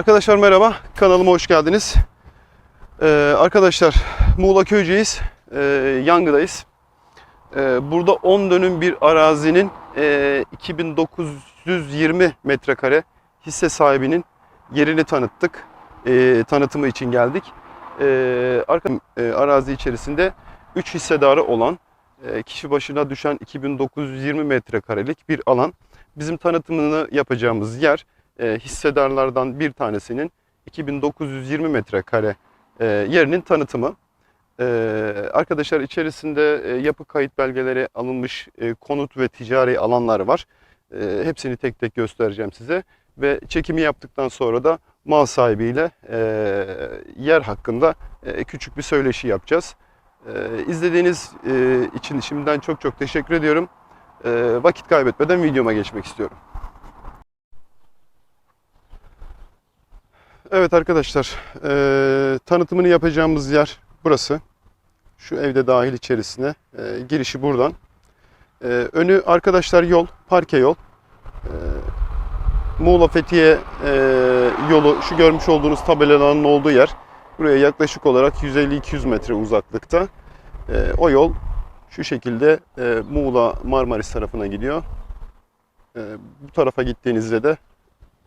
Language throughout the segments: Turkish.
Arkadaşlar merhaba, kanalıma hoş geldiniz. Ee, arkadaşlar Muğla Köyceğiz, ee, Yangı'dayız. Ee, burada 10 dönüm bir arazinin ee, 2920 metrekare hisse sahibinin yerini tanıttık. Ee, tanıtımı için geldik. Ee, arka, ee, arazi içerisinde 3 hissedarı olan ee, kişi başına düşen 2920 metrekarelik bir alan. Bizim tanıtımını yapacağımız yer e, hissedarlardan bir tanesinin 2920 metrekare e, yerinin tanıtımı. E, arkadaşlar içerisinde yapı kayıt belgeleri alınmış konut ve ticari alanlar var. Hepsini tek tek göstereceğim size. Ve çekimi yaptıktan sonra da mal sahibiyle yer hakkında küçük bir söyleşi yapacağız. E, izlediğiniz e, için şimdiden çok çok teşekkür ediyorum. Vakit kaybetmeden videoma geçmek istiyorum. Evet arkadaşlar, e, tanıtımını yapacağımız yer burası. Şu evde dahil içerisine. E, girişi buradan. E, önü arkadaşlar yol, parke yol. E, Muğla Fethiye e, yolu, şu görmüş olduğunuz tabelaların olduğu yer. Buraya yaklaşık olarak 150-200 metre uzaklıkta. E, o yol şu şekilde e, Muğla Marmaris tarafına gidiyor. E, bu tarafa gittiğinizde de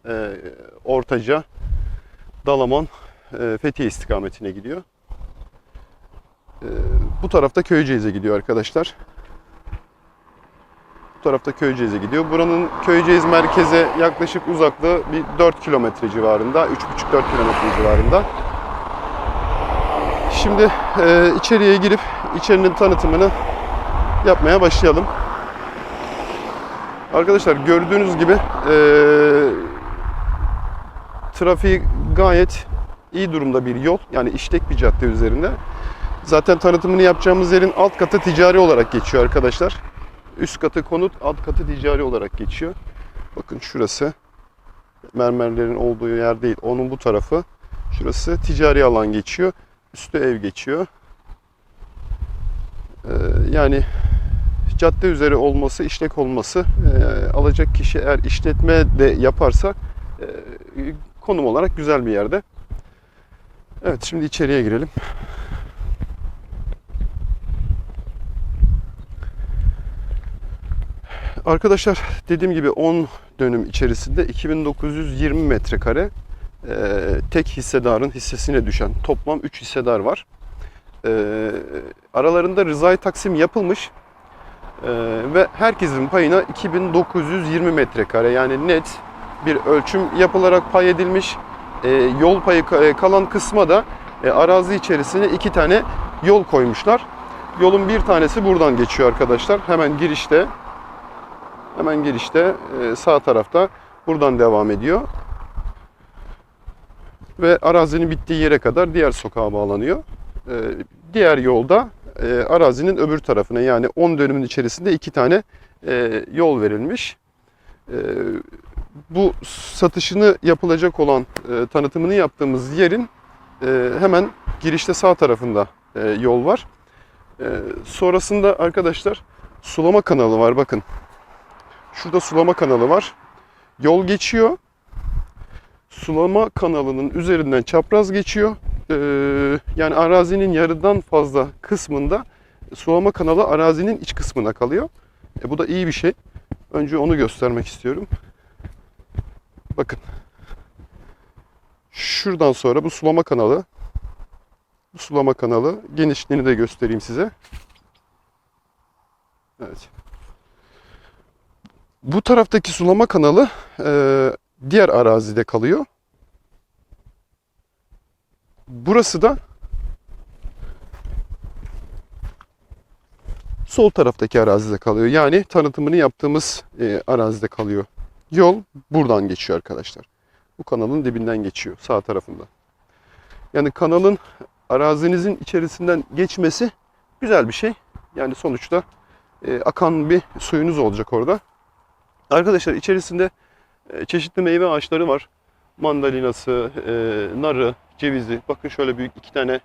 e, Ortaca, Dalaman, e, Fethiye istikametine gidiyor. E, bu tarafta Köyceğiz'e gidiyor arkadaşlar. Bu tarafta Köyceğiz'e gidiyor. Buranın Köyceğiz merkeze yaklaşık uzaklığı bir 4 kilometre civarında, 3,5-4 kilometre civarında. Şimdi e, içeriye girip içerinin tanıtımını yapmaya başlayalım. Arkadaşlar gördüğünüz gibi e, trafiği gayet iyi durumda bir yol. Yani işlek bir cadde üzerinde. Zaten tanıtımını yapacağımız yerin alt katı ticari olarak geçiyor arkadaşlar. Üst katı konut, alt katı ticari olarak geçiyor. Bakın şurası mermerlerin olduğu yer değil. Onun bu tarafı. Şurası ticari alan geçiyor. Üstü ev geçiyor. Ee, yani cadde üzeri olması, işlek olması e, alacak kişi eğer işletme de yaparsa e, konum olarak güzel bir yerde. Evet şimdi içeriye girelim. Arkadaşlar dediğim gibi 10 dönüm içerisinde 2920 metrekare e, tek hissedarın hissesine düşen toplam 3 hissedar var. E, aralarında rızay taksim yapılmış e, ve herkesin payına 2920 metrekare yani net bir ölçüm yapılarak pay edilmiş. E, yol payı e, kalan kısma da e, arazi içerisine iki tane yol koymuşlar. Yolun bir tanesi buradan geçiyor arkadaşlar. Hemen girişte hemen girişte e, sağ tarafta buradan devam ediyor. Ve arazinin bittiği yere kadar diğer sokağa bağlanıyor. E, diğer yolda e, arazinin öbür tarafına yani 10 dönümün içerisinde iki tane e, yol verilmiş. E, bu satışını yapılacak olan e, tanıtımını yaptığımız yerin e, hemen girişte sağ tarafında e, yol var. E, sonrasında arkadaşlar sulama kanalı var bakın. Şurada sulama kanalı var. Yol geçiyor. Sulama kanalının üzerinden çapraz geçiyor. E, yani arazinin yarıdan fazla kısmında sulama kanalı arazinin iç kısmına kalıyor. E, bu da iyi bir şey. Önce onu göstermek istiyorum. Bakın. Şuradan sonra bu sulama kanalı. Bu sulama kanalı genişliğini de göstereyim size. Evet. Bu taraftaki sulama kanalı e, diğer arazide kalıyor. Burası da sol taraftaki arazide kalıyor. Yani tanıtımını yaptığımız e, arazide kalıyor. Yol buradan geçiyor arkadaşlar. Bu kanalın dibinden geçiyor sağ tarafında. Yani kanalın arazinizin içerisinden geçmesi güzel bir şey. Yani sonuçta e, akan bir suyunuz olacak orada. Arkadaşlar içerisinde e, çeşitli meyve ağaçları var. Mandalinası, e, narı, cevizi. Bakın şöyle büyük iki tane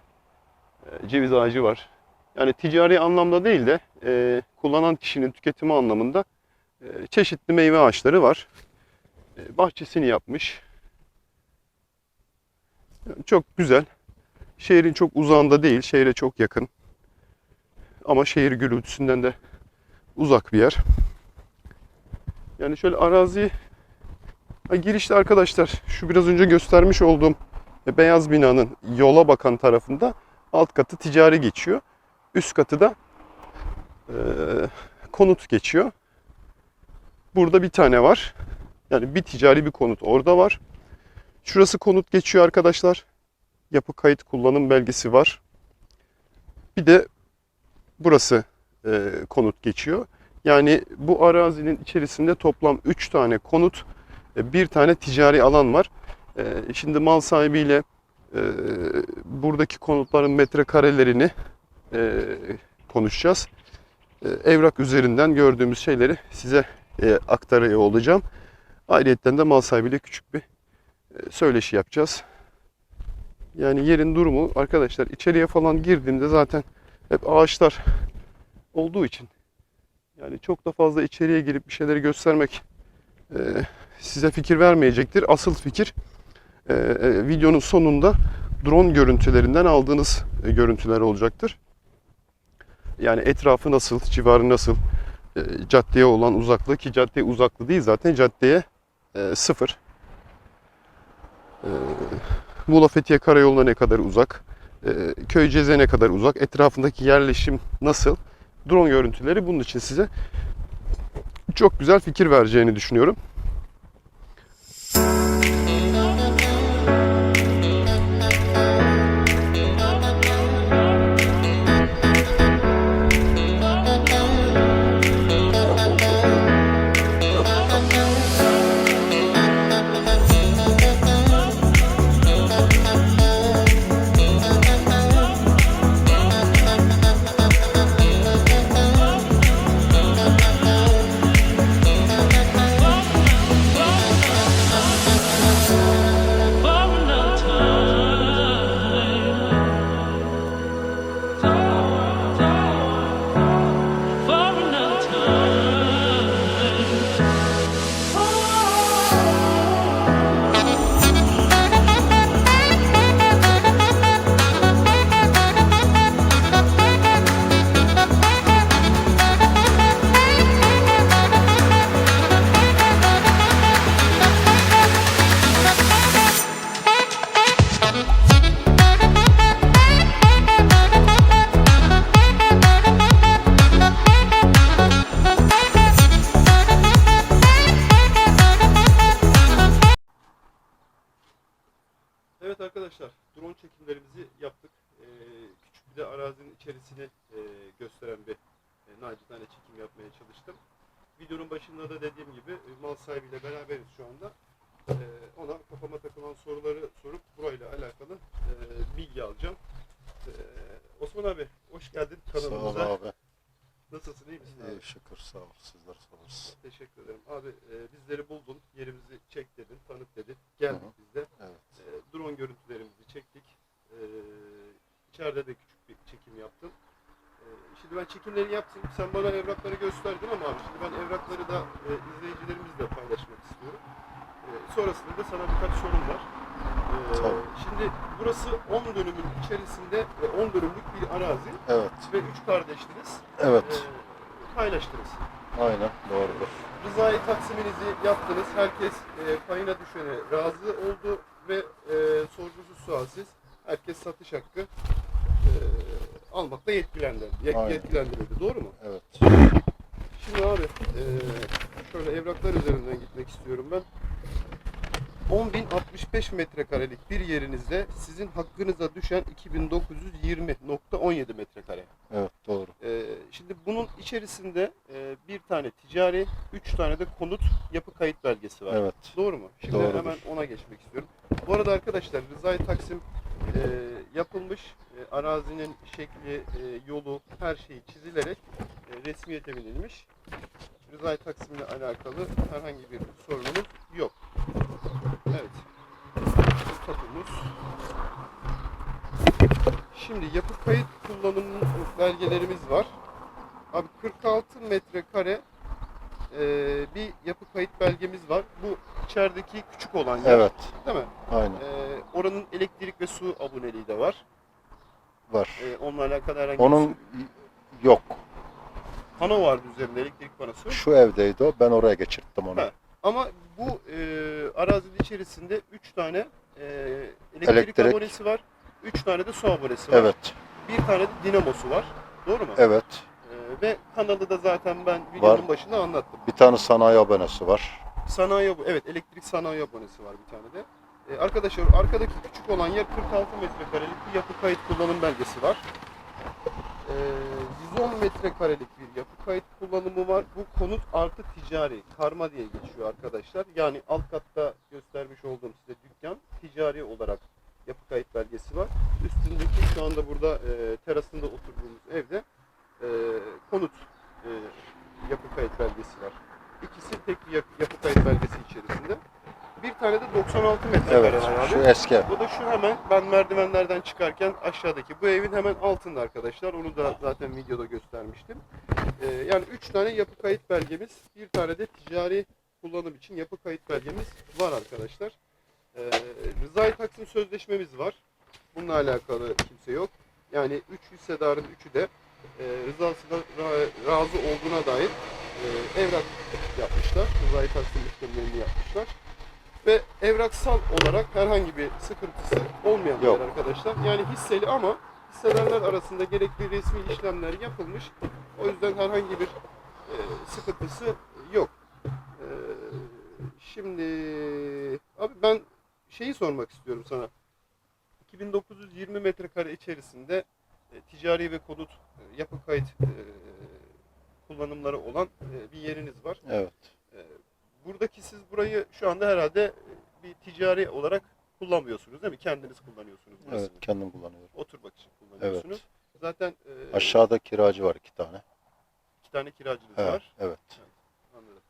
e, ceviz ağacı var. Yani ticari anlamda değil de e, kullanan kişinin tüketimi anlamında çeşitli meyve ağaçları var. E, bahçesini yapmış. Çok güzel. Şehrin çok uzağında değil, şehre çok yakın. Ama şehir gürültüsünden de uzak bir yer. Yani şöyle arazi ha, girişte arkadaşlar şu biraz önce göstermiş olduğum beyaz binanın yola bakan tarafında alt katı ticari geçiyor. Üst katı da eee, konut geçiyor. Burada bir tane var. Yani bir ticari bir konut orada var. Şurası konut geçiyor arkadaşlar. Yapı kayıt kullanım belgesi var. Bir de burası e, konut geçiyor. Yani bu arazinin içerisinde toplam 3 tane konut, e, bir tane ticari alan var. E, şimdi mal sahibiyle e, buradaki konutların metrekarelerini konuşacağız. Evrak üzerinden gördüğümüz şeyleri size e, aktarıyor olacağım. Ayrıyeten de mal sahibiyle küçük bir e, söyleşi yapacağız. Yani yerin durumu arkadaşlar içeriye falan girdiğimde zaten hep ağaçlar olduğu için yani çok da fazla içeriye girip bir şeyleri göstermek e, size fikir vermeyecektir. Asıl fikir e, e, videonun sonunda drone görüntülerinden aldığınız e, görüntüler olacaktır. Yani etrafı nasıl, civarı nasıl, caddeye olan uzaklığı ki caddeye uzaklığı değil zaten caddeye e, sıfır. E, Muğla Fethiye Karayolu'na ne kadar uzak, e, Köyceğiz'e ne kadar uzak, etrafındaki yerleşim nasıl? Drone görüntüleri bunun için size çok güzel fikir vereceğini düşünüyorum. Evet arkadaşlar, drone çekimlerimizi yaptık. Ee, küçük bir de arazinin içerisini e, gösteren bir e, nacizane çekim yapmaya çalıştım. Videonun başında da dediğim gibi e, mal sahibiyle beraberiz şu anda. Ee, ona kafama takılan soruları sorup burayla alakalı e, bilgi alacağım. Ee, Osman abi hoş geldin Sağ ol kanalımıza. abi. Nasılsın iyi misin abi? İyi şükür sağ ol. Sizler sorarız. Teşekkür ederim. Abi e, bizleri buldun, yerimizi çek dedin, tanıt dedin. Geldik Hı hı. biz de. Evet. E, drone görüntülerimizi çektik. E, içeride de küçük bir çekim yaptım. E, şimdi ben çekimleri yaptım. Sen bana evrakları gösterdin ama abi şimdi ben evrakları da e, izleyicilerimizle paylaşmak istiyorum. E, sonrasında da sana birkaç sorum var. E, Tabii. şimdi burası 10 dönümün içerisinde ve 10 dönümlük bir arazi Evet. ve 3 kardeştiniz. Evet. Paylaştınız. Aynen doğrudur. Rızayı taksiminizi yaptınız. Herkes e, payına düşene razı oldu ve e, sorgusuz sualsiz herkes satış hakkı e, almakla yetkilendirildi. Yet- Aynen. yetkilendirildi. Doğru mu? Evet. Şimdi abi e, şöyle evraklar üzerinden gitmek istiyorum ben. 10.065 metrekarelik bir yerinizde sizin hakkınıza düşen 2920.17 metrekare. Şimdi bunun içerisinde e, bir tane ticari, üç tane de konut yapı kayıt belgesi var. Evet. Doğru mu? Şimdi Doğrudur. hemen ona geçmek istiyorum. Bu arada arkadaşlar Rızay Taksim e, yapılmış. E, arazinin şekli, e, yolu, her şeyi çizilerek e, resmiyete binilmiş. Rızay Taksim'le alakalı herhangi bir sorunumuz yok. Evet. Tapumuz. Şimdi yapı kayıt kullanım belgelerimiz var. Abi 46 metrekare e, bir yapı kayıt belgemiz var. Bu içerideki küçük olan yer Evet. değil mi? Aynen. E, oranın elektrik ve su aboneliği de var. Var. E, onunla alakalı herhangi Onun bir yok. pano vardı üzerinde elektrik panosu. Şu evdeydi o. Ben oraya geçirttim onu. Ha. Ama bu e, arazinin içerisinde 3 tane e, elektrik, Elektrik. abonesi var. 3 tane de su abonesi var. Evet. Bir tane de dinamosu var. Doğru mu? Evet. Ve kanalı da zaten ben videonun başında anlattım. Bir tane sanayi abonesi var. Sanayi abo- evet elektrik sanayi abonesi var bir tane de. E, arkadaşlar arkadaki küçük olan yer 46 metrekarelik bir yapı kayıt kullanım belgesi var. E, 110 metrekarelik bir yapı kayıt kullanımı var. Bu konut artı ticari, karma diye geçiyor arkadaşlar. Yani alt katta göstermiş olduğum size dükkan ticari olarak yapı kayıt belgesi var. Üstündeki şu anda burada e, terasında oturduğumuz evde e, konut e, yapı kayıt belgesi var. İkisi tek bir yapı, yapı kayıt belgesi içerisinde. Bir tane de 96 metrekare Evet. var abi. Şu eski. Bu da şu hemen ben merdivenlerden çıkarken aşağıdaki bu evin hemen altında arkadaşlar. Onu da zaten videoda göstermiştim. Ee, yani 3 tane yapı kayıt belgemiz, bir tane de ticari kullanım için yapı kayıt belgemiz var arkadaşlar. Ee, rızayı taksim sözleşmemiz var. Bununla alakalı kimse yok. Yani 3 hissedarın üçü de e, rızasına ra- razı olduğuna dair e, evrak yapmışlar. Rızayı taksim işlemlerini yapmışlar ve evraksal olarak herhangi bir sıkıntısı olmayan Yok. arkadaşlar. Yani hisseli ama hissedarlar arasında gerekli resmi işlemler yapılmış. O yüzden herhangi bir e, sıkıntısı yok. E, şimdi abi ben şeyi sormak istiyorum sana. 2920 metrekare içerisinde e, ticari ve konut e, yapı kayıt e, kullanımları olan e, bir yeriniz var. Evet. Buradaki siz burayı şu anda herhalde bir ticari olarak kullanmıyorsunuz değil mi? Kendiniz kullanıyorsunuz burasını. Evet. Kendim kullanıyorum. Oturmak için kullanıyorsunuz. Zaten e, Aşağıda kiracı var iki tane. iki tane kiracınız Evet. var. Evet. Anladım.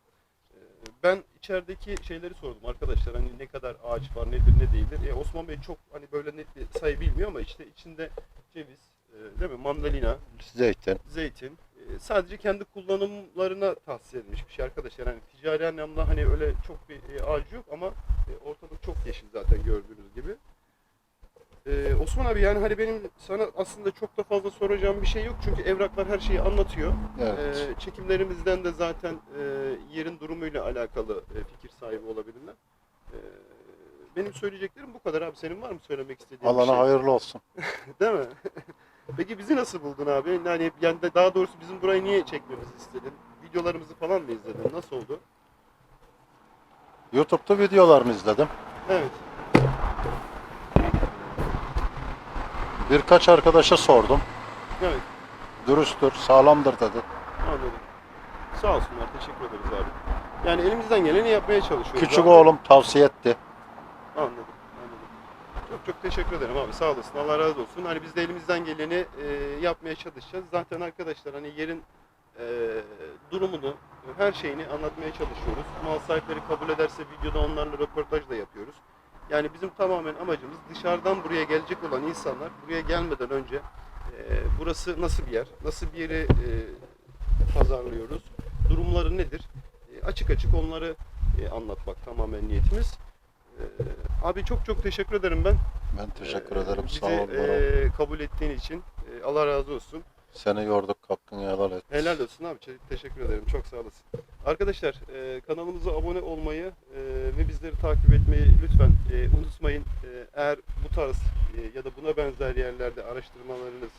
E, ben içerideki şeyleri sordum arkadaşlar hani ne kadar ağaç var nedir ne değildir. E, Osman Bey çok hani böyle net bir sayı bilmiyor ama işte içinde ceviz, e, değil mi? Mandalina, Zeytin. zeytin e, sadece kendi kullanımlarına tahsis edilmiş bir şey arkadaşlar. Yani ticari anlamda hani öyle çok bir e, ağacı yok ama e, ortalık çok yeşil zaten gördüğünüz gibi. E, Osman abi yani hani benim sana aslında çok da fazla soracağım bir şey yok çünkü evraklar her şeyi anlatıyor. Evet. E, çekimlerimizden de zaten e, yerin durumuyla alakalı e, fikir sahibi olabilirler. E, benim söyleyeceklerim bu kadar abi. Senin var mı söylemek istediğin bir Alana şey? hayırlı olsun. Değil mi? Peki bizi nasıl buldun abi? Yani, yani daha doğrusu bizim burayı niye çekmemizi istedin? Videolarımızı falan mı izledin? Nasıl oldu? YouTube'da videolarını izledim. Evet. Birkaç arkadaşa sordum. Evet. Dürüsttür, sağlamdır dedi. Anladım. Sağ olsunlar. Teşekkür ederiz abi. Yani elimizden geleni yapmaya çalışıyoruz. Küçük abi. oğlum tavsiye etti. Anladım. Çok teşekkür ederim abi. Sağ olasın. Allah razı olsun. Hani biz de elimizden geleni e, yapmaya çalışacağız. Zaten arkadaşlar hani yerin e, durumunu, her şeyini anlatmaya çalışıyoruz. Mal sahipleri kabul ederse videoda onlarla röportaj da yapıyoruz. Yani bizim tamamen amacımız dışarıdan buraya gelecek olan insanlar buraya gelmeden önce e, burası nasıl bir yer, nasıl bir yeri e, pazarlıyoruz, durumları nedir? E, açık açık onları e, anlatmak tamamen niyetimiz. E, abi çok çok teşekkür ederim ben. Ben teşekkür ederim. bizi, Sağ ol. var ol. e, kabul ettiğin için. E, Allah razı olsun. Seni yorduk, hakkını helal et. Helal olsun abi. Te- Teşekkür ederim. Çok sağ olasın. Arkadaşlar e, kanalımıza abone olmayı e, ve bizleri takip etmeyi lütfen e, unutmayın. E, eğer bu tarz e, ya da buna benzer yerlerde araştırmalarınız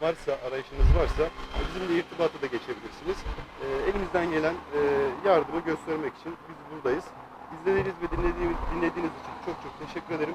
varsa, arayışınız varsa bizimle irtibata da geçebilirsiniz. E, elimizden gelen e, yardımı göstermek için biz buradayız. İzlediğiniz ve dinlediğiniz, dinlediğiniz için çok çok teşekkür ederim.